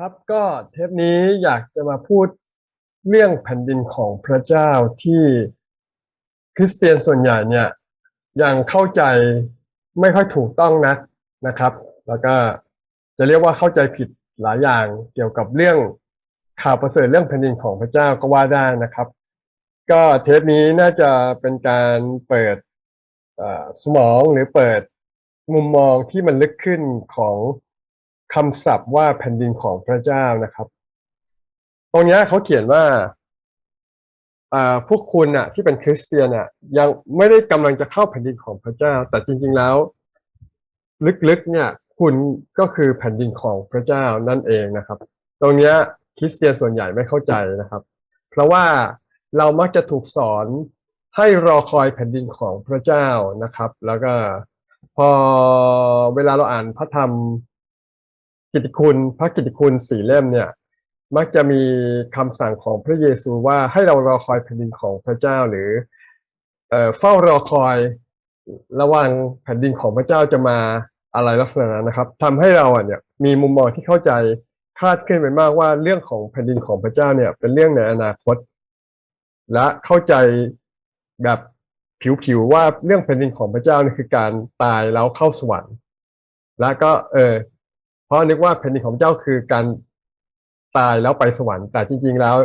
ครับก็เทปนี้อยากจะมาพูดเรื่องแผ่นดินของพระเจ้าที่คริสเตียนส่วนใหญ่เนี่ยยังเข้าใจไม่ค่อยถูกต้องนักนะครับ แล้วก็จะเรียกว่าเข้าใจผิดหลายอย่างเกี่ยวกับเรื่องข่าวประเสริฐเรื่องแผ่นดินของพระเจ้าก็ว่าได้นะครับ ก็เทปนี้น่าจะเป็นการเปิดสมองหรือเปิดมุมมองที่มันลึกขึ้นของ คำศัพท์ว่าแผ่นดินของพระเจ้านะครับ ตรงนี้เขาเขียนว่าพวกคุณน่ะที่เป็นคริสเตียนน่ะยังไม่ได้กำลังจะเข้าแผ่นดินของพระเจ้า แต่จริง ๆแล้ว ลึกๆ เนี่ย คุณก็คือแผ่นดินของพระเจ้านั่นเองนะครับ ตรงนี้คริสเตียนส่วนใหญ่ไม่เข้าใจนะครับ เพราะว่าเรามักจะถูกสอนให้รอคอยแผ่นดินของพระเจ้านะครับ แล้วก็พอเวลาเราอ่านพระธรรม กิตติคุณพระกิตติคุณสี่เล่มเนี่ยมักจะมีคำสั่งของพระเยซูว่าให้เรารอคอยแผ่นดินของพระเจ้าหรือเออเฝ้ารอคอยระว่างแผ่นดินของพระเจ้าจะมาอะไรลักษณะนั้นนะครับทำให้เราอะเนี่ยมีมุมมองที่เข้าใจคาดขึ้นไปมากว่าเรื่องของแผ่นดินของพระเจ้าเนี่ย เป็นเรื่องในอนาคต และเข้าใจแบบผิวๆว่าเรื่องแผ่นดินของพระเจ้านี่คือการตายแล้วเข้าสวรรค์ แล้วก็เออ ราะนึกว่าแผ่นดินของเจ้าคือการตายแล้วไปสวรรค์แต่จริง ๆ แล้ว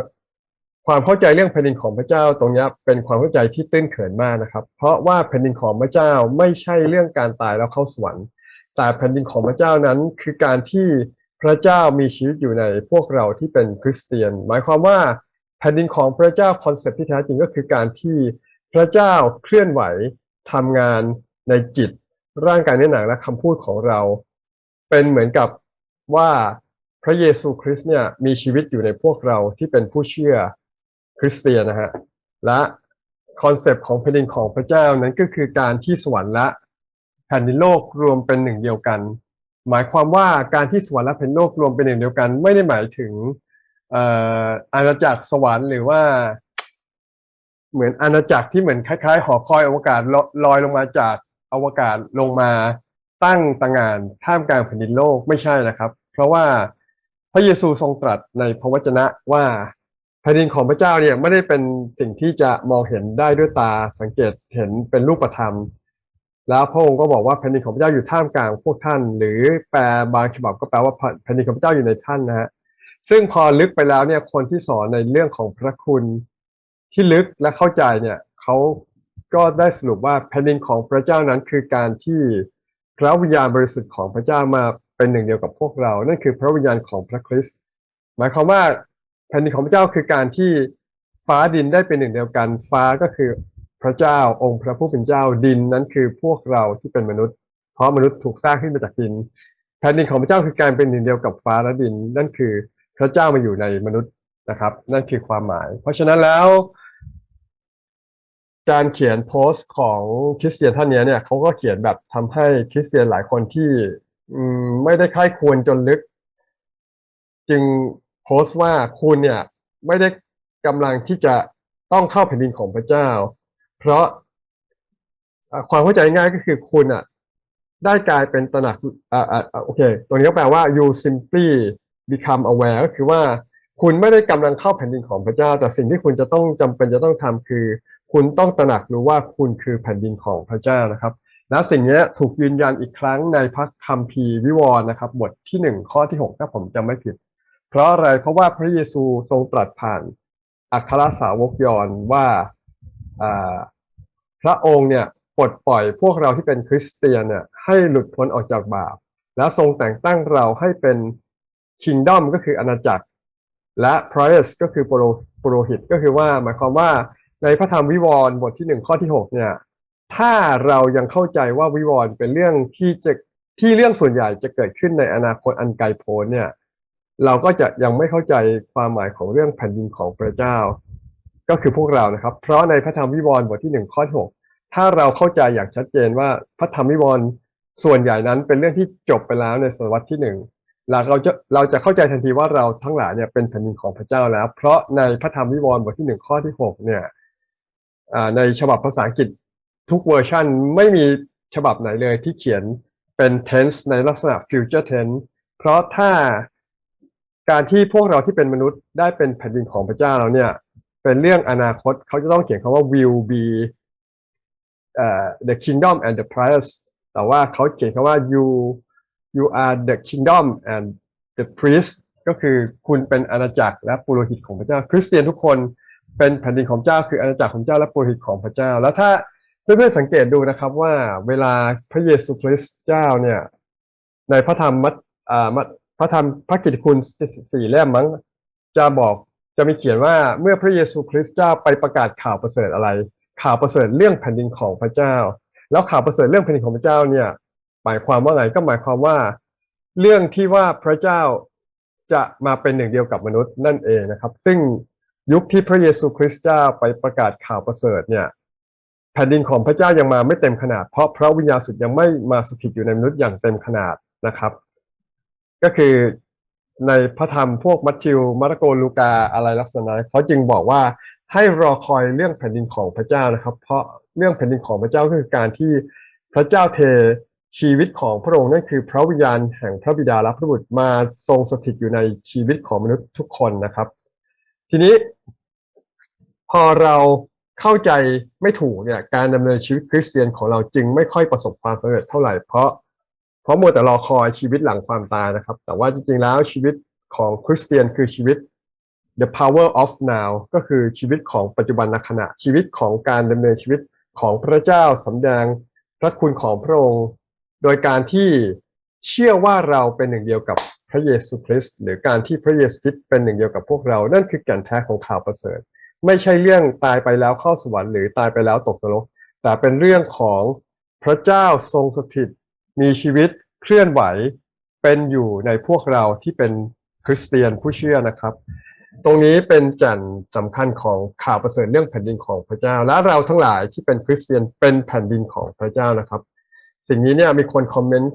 ความเข้าใจเรื่องแผ่นดินของพระเจ้าตรงนี้เป็นความเข้าใจที่ตื้นเขินมากนะครับ เพราะว่าแผ่นดินของพระเจ้าไม่ใช่เรื่องการตายแล้วเข้าสวรรค์ แต่แผ่นดินของพระเจ้านั้นคือการที่พระเจ้ามีชีวิตอยู่ในพวกเราที่เป็นคริสเตียน หมายความว่าแผ่นดินของพระเจ้าคอนเซ็ปต์ที่แท้จริงก็คือการที่พระเจ้าเคลื่อนไหวทำงานในจิต ร่างกายเนื้อหนังและคำพูดของเรา เป็นเหมือนกับ ว่าพระเยซูคริสต์เนี่ยมีชีวิตอยู่ในพวกเราที่เป็นผู้เชื่อคริสเตียนนะฮะและคอนเซปต์ของแผ่นดินของพระเจ้านั้นก็คือการที่สวรรค์และแผ่นดินโลกรวมเป็นหนึ่งเดียวกัน หมายความว่าการที่สวรรค์และแผ่นดินโลกรวมเป็นหนึ่งเดียวกัน ไม่ได้หมายถึงอาณาจักรสวรรค์หรือว่า เหมือนอาณาจักรที่เหมือนคล้ายๆ หอคอยอวกาศลอยลงมาจากอวกาศลงมาตั้งตางานท่ามกลางแผ่นดินโลกไม่ใช่นะครับ เพราะว่าพระเยซูทรงตรัสในพระวจนะว่าแผ่นดินของพระเจ้าเนี่ยไม่ได้เป็นสิ่งที่จะมองเห็นได้ด้วยตาสังเกตเห็นเป็นรูปธรรม แล้วพระองค์ก็บอกว่าแผ่นดินของพระเจ้าอยู่ท่ามกลางพวกท่าน หรือแปลบางฉบับก็แปลว่าแผ่นดินของพระเจ้าอยู่ในท่านนะฮะซึ่งพอลึกไปแล้วเนี่ยคนที่สอนในเรื่องของพระคุณที่ลึกและเข้าใจเนี่ยเขาก็ได้สรุปว่าแผ่นดินของพระเจ้านั้นคือการที่พระวิญญาณบริสุทธิ์ของพระเจ้ามา เป็นหนึ่งเดียวกับพวกเรา นั่นคือพระวิญญาณของพระคริสต์หมายความว่าแผ่นดินของพระเจ้าคือการที่ฟ้าดินได้เป็นหนึ่งเดียวกัน ฟ้าก็คือพระเจ้าองค์พระผู้เป็นเจ้าดินนั้นคือพวกเราที่เป็นมนุษย์ เพราะมนุษย์ถูกสร้างขึ้นมาจากดิน แผ่นดินของพระเจ้าคือการเป็นหนึ่งเดียวกับฟ้าและดิน นั่นคือพระเจ้ามาอยู่ในมนุษย์นะครับ นั่นคือความหมาย เพราะฉะนั้นแล้ว การเขียนโพสต์ของคริสเตียนท่านนี้เนี่ยเขาก็เขียนแบบทำให้คริสเตียนหลายคนที่ ไม่ได้ใคร่ควรจนลึก จึงโพสต์ว่าคุณเนี่ย ไม่ได้กำลังที่จะต้องเข้าแผ่นดินของพระเจ้า เพราะความเข้าใจง่ายก็คือคุณอะ ได้กลายเป็นตระหนักอ่าอ่าโอเคตัวนี้ก็แปลว่า you simply become aware ก็คือว่าคุณไม่ได้กำลังเข้าแผ่นดินของพระเจ้า แต่สิ่งที่คุณจะต้องจำเป็นจะต้องทำคือ คุณต้องตระหนักรู้ว่าคุณคือแผ่นดินของพระเจ้านะครับ และสิ่งนี้ถูกยืนยันอีกครั้งในพระคัมภีร์วิวรณ์นะครับ บทที่หนึ่งข้อที่หกถ้าผมจำไม่ผิด เพราะอะไรเพราะว่าพระเยซูทรงตรัสผ่านอัครสาวกยอนว่าพระองค์เนี่ยปลดปล่อยพวกเราที่เป็นคริสเตียนเนี่ยให้หลุดพ้นออกจากบาป และทรงแต่งตั้งเราให้เป็นคิงดอมก็คืออาณาจักร และ priest ก็คือปุโรหิตก็คือว่าหมายความว่าในพระธรรมวิวรณ์บทที่หนึ่งข้อที่หกเนี่ย ถ้าเรายังเข้าใจว่าวิวรณ์เป็นเรื่องที่จะที่เรื่องส่วนใหญ่จะเกิดขึ้นในอนาคตอันไกลโพ้นเนี่ย เราก็จะยังไม่เข้าใจความหมายของเรื่องแผ่นดินของพระเจ้า ก็คือพวกเรานะครับ เพราะในพระธรรมวิวรณ์บทที่หนึ่งข้อที่หกถ้าเราเข้าใจอย่างชัดเจนว่าพระธรรมวิวรณ์ส่วนใหญ่นั้นเป็นเรื่องที่จบไปแล้วในศตวรรษที่หนึ่งแล้วเราจะเราจะเข้าใจทันทีว่าเราทั้งหลายเนี่ยเป็นแผ่นดินของพระเจ้าแล้ว เพราะในพระธรรมวิวรณ์บทที่หนึ่งข้อที่หกเนี่ยในฉบับภาษาอังกฤษ ทุกเวอร์ชันไม่มีฉบับไหนเลยที่เขียนเป็น tense ในลักษณะ future tense เพราะถ้าการที่พวกเราที่เป็นมนุษย์ได้เป็นแผ่นดินของพระเจ้าแล้วเนี่ย เป็นเรื่องอนาคตเขาจะต้องเขียนคำว่า will be เอ่อ the kingdom and the price แต่ว่าเขาเขียนคำว่า you you are the kingdom and the priest ก็คือคุณเป็นอาณาจักรและปุโรหิตของพระเจ้า คริสเตียนทุกคนเป็นแผ่นดินของเจ้าคืออาณาจักรของเจ้าและปุโรหิตของพระเจ้า แล้วถ้า เพื่อนๆสังเกตดูนะครับว่าเวลาพระเยซูคริสต์เจ้าเนี่ยในพระธรรมมัทอ่ามัทพระธรรมพระกิตติคุณสี่เล่มมั้งจะบอกจะมีเขียนว่าเมื่อพระเยซูคริสต์เจ้าไปประกาศข่าวประเสริฐอะไร ข่าวประเสริฐเรื่องแผ่นดินของพระเจ้า แล้วข่าวประเสริฐเรื่องแผ่นดินของพระเจ้าเนี่ยหมายความว่าไงก็หมายความว่า เรื่องที่ว่าพระเจ้าจะมาเป็นหนึ่งเดียวกับมนุษย์นั่นเองนะครับ ซึ่งยุคที่พระเยซูคริสต์เจ้าไปประกาศข่าวประเสริฐเนี่ย แผ่นดินของพระเจ้ายังมาไม่เต็มขนาด เพราะพระวิญญาณสุดยังไม่มาสถิตอยู่ในมนุษย์อย่างเต็มขนาดนะครับ ก็คือในพระธรรมพวกมัทธิวมาระโกลูกาอะไรลักษณะเขาจึงบอกว่าให้รอคอยเรื่องแผ่นดินของพระเจ้านะครับ เพราะเรื่องแผ่นดินของพระเจ้าคือการที่พระเจ้าเทชีวิตของพระองค์นั่นคือพระวิญญาณแห่งพระบิดาและพระบุตรมาทรงสถิตอยู่ในชีวิตของมนุษย์ทุกคนนะครับ ทีนี้พอเรา เข้าใจไม่ถูกเนี่ยการดำเนินชีวิตคริสเตียนของเราจึงไม่ค่อยประสบความสำเร็จเท่าไหร่เพราะเพราะมัวแต่รอคอยชีวิตหลังความตายนะครับ แต่ว่าจริงๆแล้วชีวิตของคริสเตียนคือชีวิต the power of now ก็คือชีวิตของปัจจุบันขณะชีวิตของการดำเนินชีวิตของพระเจ้าสำแดงพระคุณของพระองค์ โดยการที่เชื่อว่าเราเป็นหนึ่งเดียวกับพระเยซูคริสต์หรือการที่พระเยซูคริสต์เป็นหนึ่งเดียวกับพวกเรา นั่นคือแก่นแท้ของข่าวประเสริฐ ไม่ใช่เรื่องตายไปแล้วเข้าสวรรค์หรือตายไปแล้วตกนรก แต่เป็นเรื่องของพระเจ้าทรงสถิต มีชีวิตเคลื่อนไหวเป็นอยู่ในพวกเราที่เป็นคริสเตียนผู้เชื่อนะครับ ตรงนี้เป็นแก่นสำคัญของข่าวประเสริฐเรื่องแผ่นดินของพระเจ้า และเราทั้งหลายที่เป็นคริสเตียนเป็นแผ่นดินของพระเจ้านะครับ สิ่งนี้เนี่ยมีคนคอมเมนต์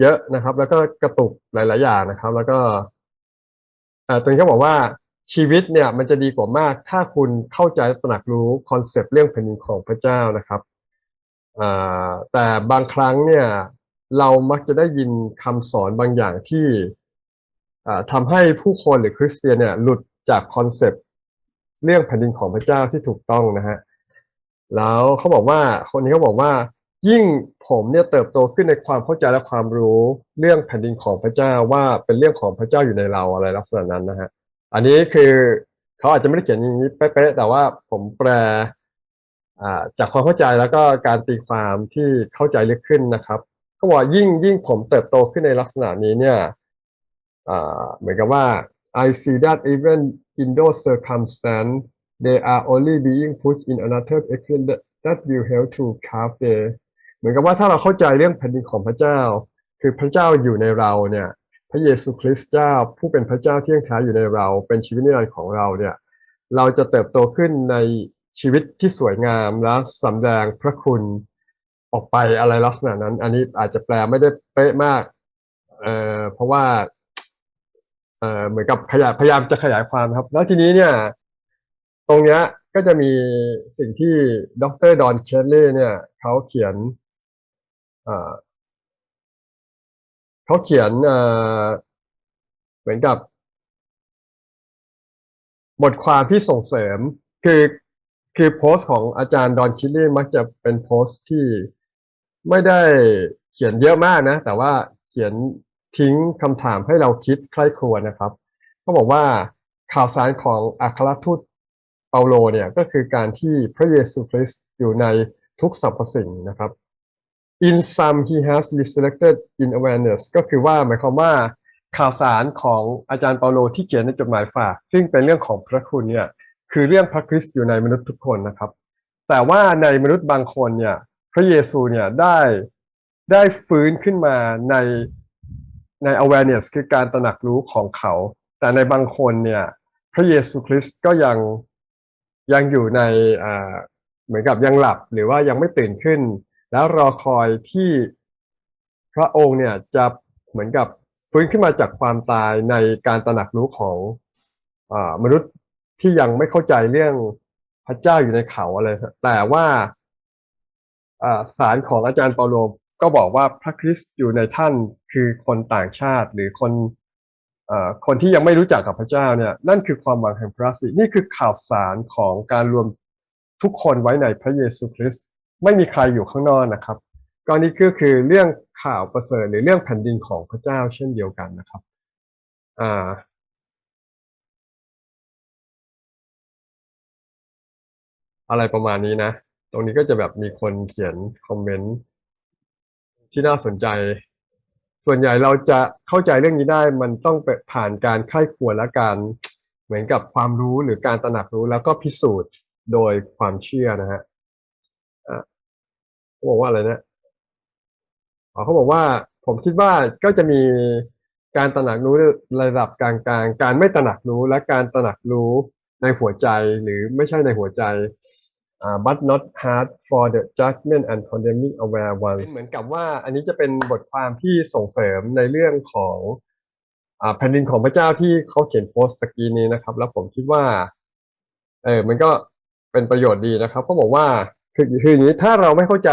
เยอะนะครับ แล้วก็กระตุกหลาย ๆ อย่างนะครับ แล้วก็อ่าตรงนี้เขาบอกว่า ชีวิตเนี่ยมันจะดีกว่ามาก ถ้าคุณเข้าใจตระหนักรู้คอนเซปต์เรื่องแผ่นดินของพระเจ้านะครับแต่บางครั้งเนี่ยเรามักจะได้ยินคำสอนบางอย่างที่อ่าทำให้ผู้คนหรือคริสเตียนเนี่ยหลุดจากคอนเซปต์เรื่องแผ่นดินของพระเจ้าที่ถูกต้องนะฮะแล้วเขาบอกว่าคนนี้เขาบอกว่า ยิ่งผมเนี่ยเติบโตขึ้นในความเข้าใจและความรู้เรื่องแผ่นดินของพระเจ้าว่าเป็นเรื่องของพระเจ้าอยู่ในเราอะไรลักษณะนั้นนะฮะ อันนี้คือเขาอาจจะไม่ได้เขียนอย่างนี้เป๊ะๆแต่ว่าผมแปลจากความเข้าใจแล้วก็การตีความที่เข้าใจลึกขึ้นนะครับเขาบอกยิ่งยิ่งผมเติบโตขึ้นในลักษณะนี้เนี่ยเหมือนกับว่า I see that even in those circumstances they are only being pushed in another direction that that will help to carve their เหมือนกับว่าถ้าเราเข้าใจเรื่องแผ่นดินของพระเจ้า คือพระเจ้าอยู่ในเราเนี่ย พระเยซูคริสต์เจ้า ผู้เป็นพระเจ้าที่ยังแท้อยู่ในเรา เป็นชีวิตนิรันดร์ของเราเนี่ยเราจะเติบโตขึ้นในชีวิตที่สวยงามและสำแดงพระคุณออกไปอะไรลักษณะนั้น อันนี้อาจจะแปลไม่ได้เป๊ะมากเอ่อเพราะว่าเอ่อเหมือนกับขยายพยายามจะขยายความครับ แล้วทีนี้เนี่ย ตรงเนี้ยก็จะมีสิ่งที่ดรดอนเคลลี่เนี่ยเขาเขียน เขาเขียนเหมือนกับ บทความที่ส่งเสริม คือคือโพสต์ของอาจารย์ดอนคิลลี่มักจะเป็นโพสต์ที่ไม่ได้เขียนเยอะมากนะ แต่ว่าเขียนทิ้งคำถามให้เราคิดใคร่ครวญนะครับเขาบอกว่าข่าวสารของอัครทูตเปาโลเนี่ยก็คือการที่พระเยซูคริสต์อยู่ในทุกสรรพสิ่งนะครับ in some he has resurrected in awareness ก็คือว่าหมายความว่าข่าวสารของอาจารย์เปาโลที่เขียนในจดหมายฝาก ซึ่งเป็นเรื่องของพระคุณเนี่ยคือเรื่องพระคริสต์อยู่ในมนุษย์ทุกคนนะครับ แต่ว่าในมนุษย์บางคนเนี่ยพระเยซูเนี่ยได้ได้ฟื้นขึ้นมาในใน awareness คือการตระหนักรู้ของเขา แต่ในบางคนเนี่ยพระเยซูคริสต์ก็ยังยังอยู่ในเหมือนกับยังหลับหรือว่ายังไม่ตื่นขึ้น แล้วรอคอยที่พระองค์เนี่ยจะเหมือนกับฟื้นขึ้นมาจากความตายในการตระหนักรู้ของอมนุษย์ที่ยังไม่เข้าใจเรื่องพระเจ้าอยู่ในเขาอะไรแต่ว่าสารของอาจารย์เปาโลก็บอกว่าพระคริสต์อยู่ในท่านคือคนต่างชาติหรือคนอคนที่ยังไม่รู้จักกับพระเจ้าเนี่ยนั่นคือความหวังแห่งพระสินี่คือข่าวสารของการรวมทุกคนไว้ในพระเยซูคริสต์ ไม่มีใครอยู่ข้างนอกนะครับก็นี่ก็คือเรื่องข่าวประเสริฐหรือเรื่องแผ่นดินของพระเจ้าเช่นเดียวกันนะครับอ่าอะไรประมาณนี้นะ ตรงนี้ก็จะแบบมีคนเขียนคอมเมนต์ที่น่าสนใจ ส่วนใหญ่เราจะเข้าใจเรื่องนี้ได้ มันต้องไปผ่านการไข้ควรและการเหมือนกับความรู้หรือการตระหนักรู้แล้วก็พิสูจน์โดยความเชื่อนะฮะอะ เขาบอกว่าอะไรนะอ๋อเขาบอกว่าผมคิดว่าก็จะมีการตระหนักรู้ระดับกลางๆการไม่ตระหนักรู้และการตระหนักรู้ในหัวใจหรือไม่ใช่ในหัวใจอ่า but not hard for the judgment and condemning aware ones เหมือนกับว่าอันนี้จะเป็นบทความที่ส่งเสริมในเรื่องของอแผ่นดินของพระเจ้าที่เขาเขียนโพสต์ตะกี้นี้นะครับ แล้วผมคิดว่า เออมันก็เป็นประโยชน์ดีนะครับเขาบอกว่า คือคืออย่างนี้ถ้าเราไม่เข้าใจ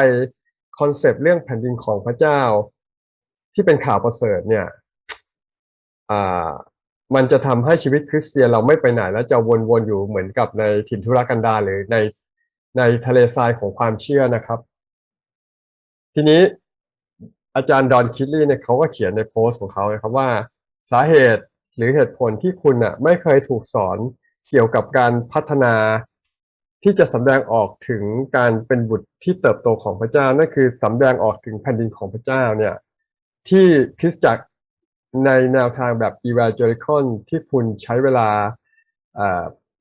คอนเซปต์เรื่องแผ่นดินของพระเจ้า ที่เป็นข่าวประเสริฐเนี่ยอ่ามันจะทำให้ชีวิตคริสเตียนเราไม่ไปไหนแล้วจะวนๆอยู่เหมือนกับในถิ่นทุรกันดารหรือในในทะเลทรายของความเชื่อนะครับ ทีนี้อาจารย์ดอนคิดลี่เนี่ยเขาก็เขียนในโพสต์ของเขานะครับว่าสาเหตุหรือเหตุผลที่คุณอะไม่เคยถูกสอนเกี่ยวกับการพัฒนา ที่จะสำแดงออกถึงการเป็นบุตรที่เติบโตของพระเจ้านั่นคือสำแดงออกถึงแผ่นดินของพระเจ้าเนี่ยที่คริสตจักรในแนวทางแบบ evangelical ที่คุณใช้เวลา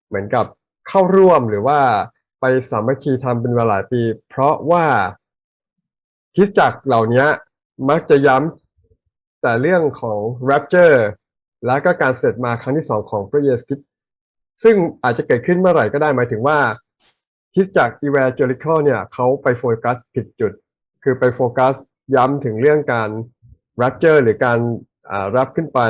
เหมือนกับเข้าร่วมหรือว่าไปสามัคคีทำเป็นเวลาหลายปี เพราะว่าคริสตจักรเหล่านี้มักจะย้ำแต่เรื่องของ rapture และก็การเสด็จมาครั้งที่สองของพระเยซูคริสต์ซึ่งอาจจะเกิดขึ้นเมื่อไหร่ก็ได้หมายถึงว่า คริสจักร evangelical เนี่ยเขาไปโฟกัสผิดจุด คือไปโฟกัสย้ำถึงเรื่องการ rapture หรือการรับขึ้นไป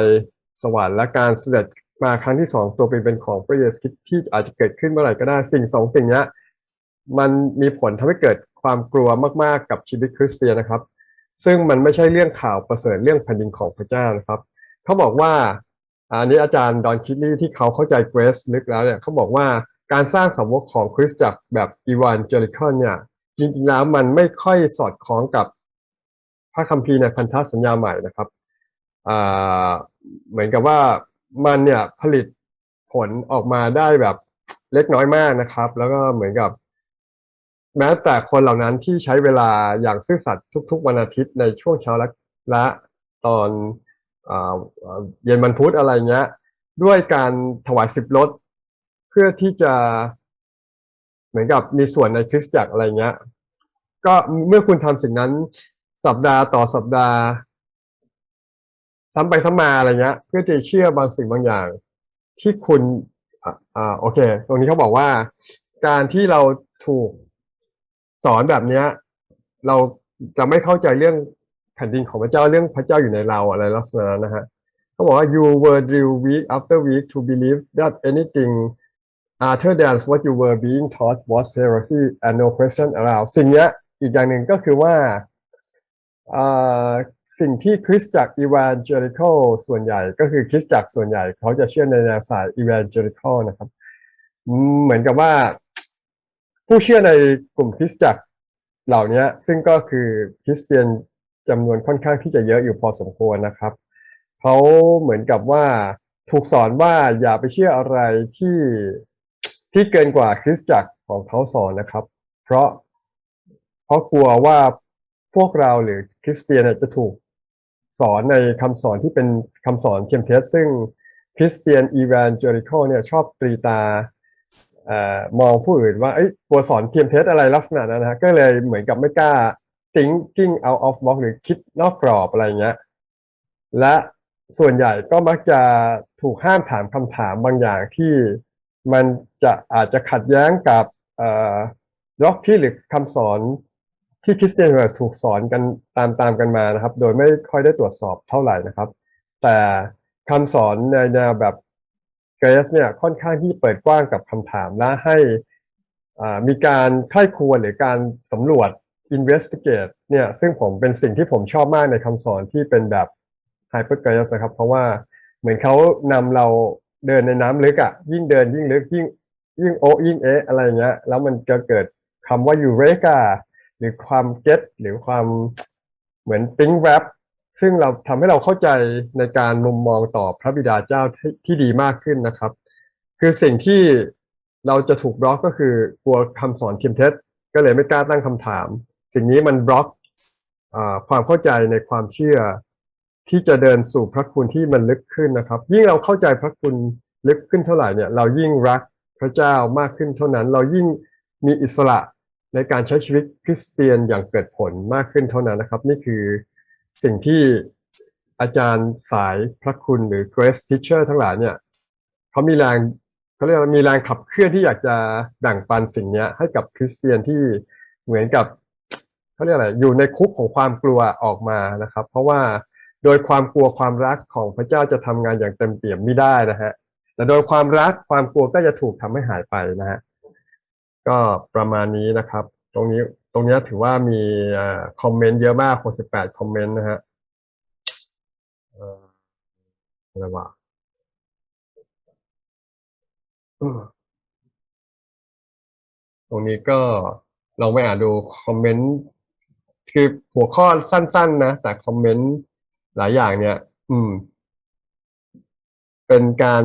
สวรรค์และการเสด็จมาครั้งที่สองตัวเป็นเป็นของพระเยซูคริสต์ที่อาจจะเกิดขึ้นเมื่อไหร่ก็ได้สิ่งสองสิ่งนี้มันมีผลทำให้เกิดความกลัวมากๆกับชีวิตคริสเตียนนะครับ ซึ่งมันไม่ใช่เรื่องข่าวประเสริฐเรื่องแผ่นดินของพระเจ้านะครับเขาบอกว่าอันนี้อาจารย์ดอนคิดลี่ที่เขาเข้าใจเกรสลึกแล้วเนี่ยเขาบอกว่า การสร้างสาวกของคริสตจักรแบบอีวานเจลิคอนเนี่ย จริงๆแล้วมันไม่ค่อยสอดคล้องกับพระคัมภีร์ในพันธสัญญาใหม่นะครับเหมือนกับว่ามันเนี่ยผลิตผลออกมาได้แบบเล็กน้อยมากนะครับ แล้วก็เหมือนกับ แม้แต่คนเหล่านั้นที่ใช้เวลาอย่างซื่อสัตย์ทุก ๆ วันอาทิตย์ในช่วงเช้าและละตอนเย็นวันพุธอะไรเงี้ย ด้วยการถวายสิบลดเพื่อที่จะเหมือนกับมีส่วนในคริสตจักรอะไรเงี้ย ก็เมื่อคุณทำสิ่งนั้นสัปดาห์ต่อสัปดาห์ ซ้ำไปซ้ำมาอะไรเงี้ย เพื่อจะเชื่อบางสิ่งบางอย่าง ที่คุณอ่าโอเค ตรงนี้เขาบอกว่า การที่เราถูกสอนแบบเนี้ย เราจะไม่เข้าใจเรื่องแผ่นดินของพระเจ้าเรื่องพระเจ้าอยู่ในเราอะไรลักษณะนะฮะเขาบอกว่า you were drilled week after week to believe that anything other than what you were being taught was heresy and no question around สิ่งนี้อีกอย่างหนึ่งก็คือว่าสิ่งที่คริสตจักร evangelical ส่วนใหญ่ก็คือคริสตจักรส่วนใหญ่ เขาจะเชื่อในแนวสาย evangelical นะครับ เหมือนกับว่า ผู้เชื่อในกลุ่มคริสตจักรเหล่านี้ซึ่งก็คือคริสเตียนจำนวนค่อนข้างที่จะเยอะอยู่พอสมควรนะครับ เขาเหมือนกับว่าถูกสอนว่าอย่าไปเชื่ออะไรที่ ที่เกินกว่าคริสตจักรของเขาสอนนะครับ เพราะเพราะกลัวว่าพวกเราหรือคริสเตียนจะถูกสอนในคำสอนที่เป็นคำสอนเทียมเทสซึ่งคริสเตียนอีวานเจริคอเนี่ยชอบตรีตามองผู้อื่นว่าไอ้กลัวสอนเทียมเทสอะไรลักษณะนั้นนะก็เลยเหมือนกับไม่กล้า thinking out of box หรือคิดนอกกรอบอะไรเงี้ยและส่วนใหญ่ก็มักจะถูกห้ามถามคำถามบางอย่างที่ มันจะอาจจะขัดแย้งกับล็อกที่หรือคำสอนที่คริสเตียนถูกสอนกันตามตามกันมานะครับ โดยไม่ค่อยได้ตรวจสอบเท่าไหร่นะครับ แต่คำสอนในแนวแบบเกรสเนี่ยค่อนข้างที่เปิดกว้างกับคำถามและให้มีการไข้ควรหรือการสำรวจ investigate เนี่ยซึ่งผมเป็นสิ่งที่ผมชอบมากในคำสอนที่เป็นแบบ hyper g r a c e นะครับ เพราะว่าเหมือนเขานำเรา เดินในน้ำลึกอะ ยิ่งเดินยิ่งลึกยิ่งยิ่งโอยิ่งเอะอะไรเงี้ย แล้วมันจะเกิดคำว่ายูเรกาหรือความเก็ตหรือความเหมือนติ้งแรปซึ่งเราทำให้เราเข้าใจในการมุมมองต่อพระบิดาเจ้าที่ที่ดีมากขึ้นนะครับ คือสิ่งที่เราจะถูกบล็อกก็คือกลัวคำสอนเทียมเท็จก็เลยไม่กล้าตั้งคำถาม สิ่งนี้มันบล็อกอความเข้าใจในความเชื่อ ที่จะเดินสู่พระคุณที่มันลึกขึ้นนะครับ ยิ่งเราเข้าใจพระคุณลึกขึ้นเท่าไหร่เนี่ย เรายิ่งรักพระเจ้ามากขึ้นเท่านั้น เรายิ่งมีอิสระในการใช้ชีวิตคริสเตียนอย่างเกิดผลมากขึ้นเท่านั้นนะครับ นี่คือสิ่งที่อาจารย์สายพระคุณหรือ Grace Teacher ทั้งหลายเนี่ยเขามีแรงเขาเรียกว่ามีแรงขับเคลื่อนที่อยากจะแบ่งปันสิ่งนี้ให้กับคริสเตียนที่เหมือนกับเขาเรียกอะไรอยู่ในคุกของความกลัวออกมานะครับ เพราะว่า โดยความกลัวความรักของพระเจ้าจะทำงานอย่างเต็มเปี่ยมไม่ได้นะฮะแต่โดยความรักความกลัวก็จะถูกทำให้หายไปนะฮะก็ประมาณนี้นะครับ ตรงนี้ตรงนี้ถือว่ามีคอมเมนต์เยอะมาก68คอมเมนต์นะฮะอะไรวะตรงนี้ก็ลองไปอ่านดูคอมเมนต์คือหัวข้อสั้น ๆ นะ แต่คอมเมนต์ หลายอย่างเนี่ย อืม เป็นการ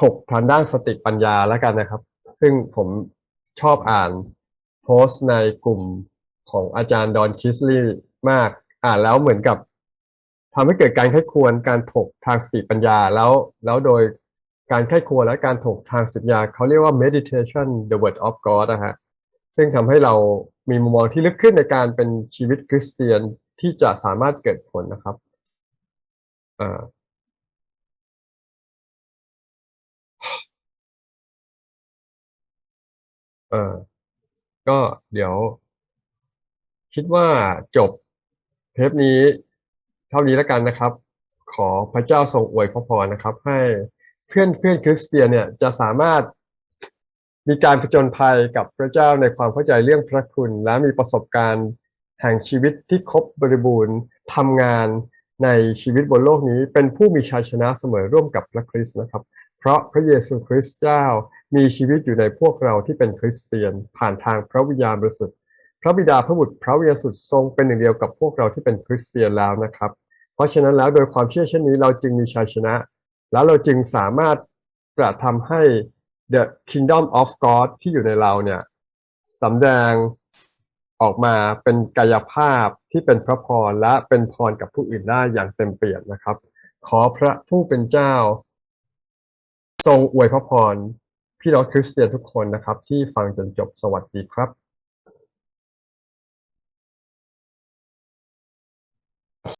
ถกทางด้านสติปัญญาแล้วกันนะครับ ซึ่งผมชอบอ่านโพสต์ในกลุ่มของอาจารย์ดอนคิสลีย์มาก อ่านแล้วเหมือนกับทำให้เกิดการไข้ควรการถกทางสติปัญญาแล้ว แล้วโดยการไข้ควรและการถกทางสติปัญญาเขาเรียกว่า meditation the word of God นะฮะซึ่งทำให้เรามีมุมมองที่ลึกขึ้นในการเป็นชีวิตคริสเตียนที่จะสามารถเกิดผลนะครับ อ่าเออ ก็เดี๋ยว คิดว่าจบเทปนี้เท่านี้แล้วกันนะครับ ขอพระเจ้าทรงอวยพระพรนะครับ ให้เพื่อนเพื่อนคริสเตียนเนี่ยจะสามารถ มีการผจญภัยกับพระเจ้าในความเข้าใจเรื่องพระคุณ และมีประสบการณ์แห่งชีวิตที่ครบบริบูรณ์ทำงาน ในชีวิตบนโลกนี้เป็นผู้มีชัยชนะเสมอร่วมกับพระคริสต์นะครับ เพราะพระเยซูคริสต์เจ้ามีชีวิตอยู่ในพวกเราที่เป็นคริสเตียน ผ่านทางพระวิญญาณบริสุทธิ์พระบิดาพระบุตรพระวิญญาณสุทธิ์ทรงเป็นหนึ่งเดียวกับพวกเราที่เป็นคริสเตียนแล้วนะครับ เพราะฉะนั้นแล้วโดยความเชื่อเช่นนี้เราจึงมีชัยชนะ แล้วเราจึงสามารถกระทำให้ the kingdom of God ที่อยู่ในเราเนี่ยสำแดง ออกมาเป็นกายภาพที่เป็นพระพรและเป็นพรกับผู้อื่นได้อย่างเต็มเปี่ยมนะครับ ขอพระผู้เป็นเจ้า ทรงอวยพระพรพี่น้องคริสเตียนทุกคนนะครับ ที่ฟังจนจบสวัสดีครับ